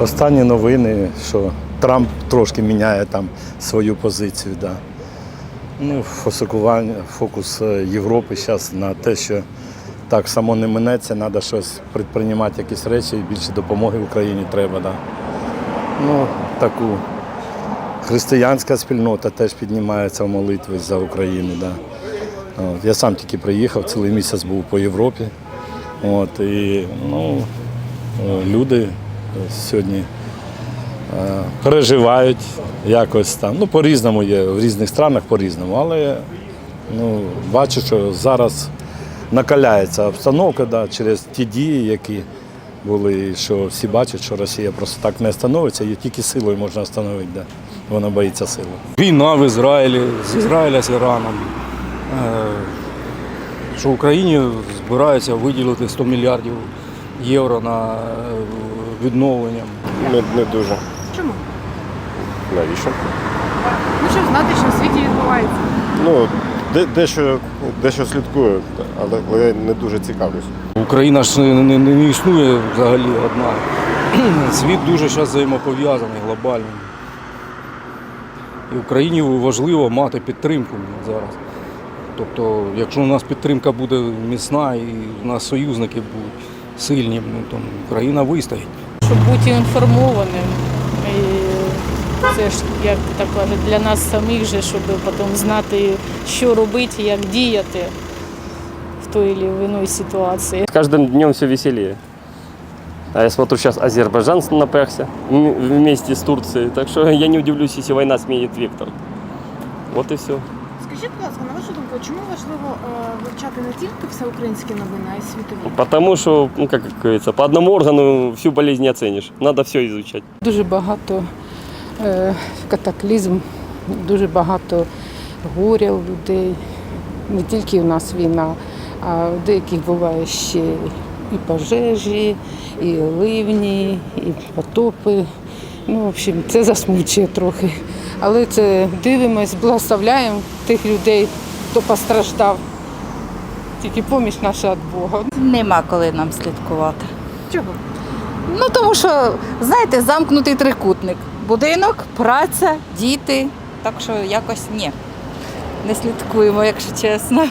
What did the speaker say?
Останні новини, що Трамп трошки міняє там свою позицію. Да. Ну, фокусування, фокус е, Європи зараз на те, що так само не минеться, треба щось предприймати, якісь речі, і більше допомоги Україні треба. Да. Ну, таку християнська спільнота теж піднімається в молитві за Україну. Да. Я сам тільки приїхав, цілий місяць був по Європі. От, і ну, е, люди сьогодні е, переживають якось там. Ну, по-різному є, в різних странах по-різному, але ну, бачу, що зараз накаляється обстановка да, через ті дії, які були, що всі бачать, що Росія просто так не становиться, її тільки силою можна встановити. Да. Вона боїться сили. Війна в Ізраїлі, з Ізраїля з Іраном. Е, Що Україні збираються виділити 100 мільярдів євро на е, відновлення. Не, не дуже. Чому? Навіщо? Ну, щоб знати, що в світі відбувається. Ну, де, дещо, дещо слідкую, але, але не дуже цікавлюсь. Україна ж не, не, не існує взагалі одна. Світ дуже зараз взаємопов'язаний, глобальний. І Україні важливо мати підтримку зараз. Тобто, якщо у нас підтримка буде міцна і у нас союзники будуть сильні, ну, то Україна вистоїть. Щоб бути інформованим. І це ж, як так кажуть, для нас самих же, щоб потім знати, що робити, як діяти в той чи іній ситуації. С каждым днем все веселее. А я смотрю, сейчас Азербайджан напрягся м- вместе с Турцией. Так что я не удивлюсь, если война сменит вектор. Вот и все. Скажіть, будь ласка, на вашу думку, чому важливо е, вивчати не тільки всеукраїнські новини, а й світові? Потому что, ну, как говорится, по одному органу всю болезнь не оценишь. Надо все изучать. Дуже багато е, катаклізм, дуже багато горя у людей. Не тільки у нас війна, а в деяких буває ще і пожежі, і ливні, і потопи. Ну, в общем, це засмучує трохи. Але це дивимось, благословляємо тих людей, хто постраждав. Тільки поміч наша від Бога. Нема коли нам слідкувати. Чого? Ну тому що, знаєте, замкнутий трикутник. Будинок, праця, діти. Так що якось ні. Не слідкуємо, якщо чесно.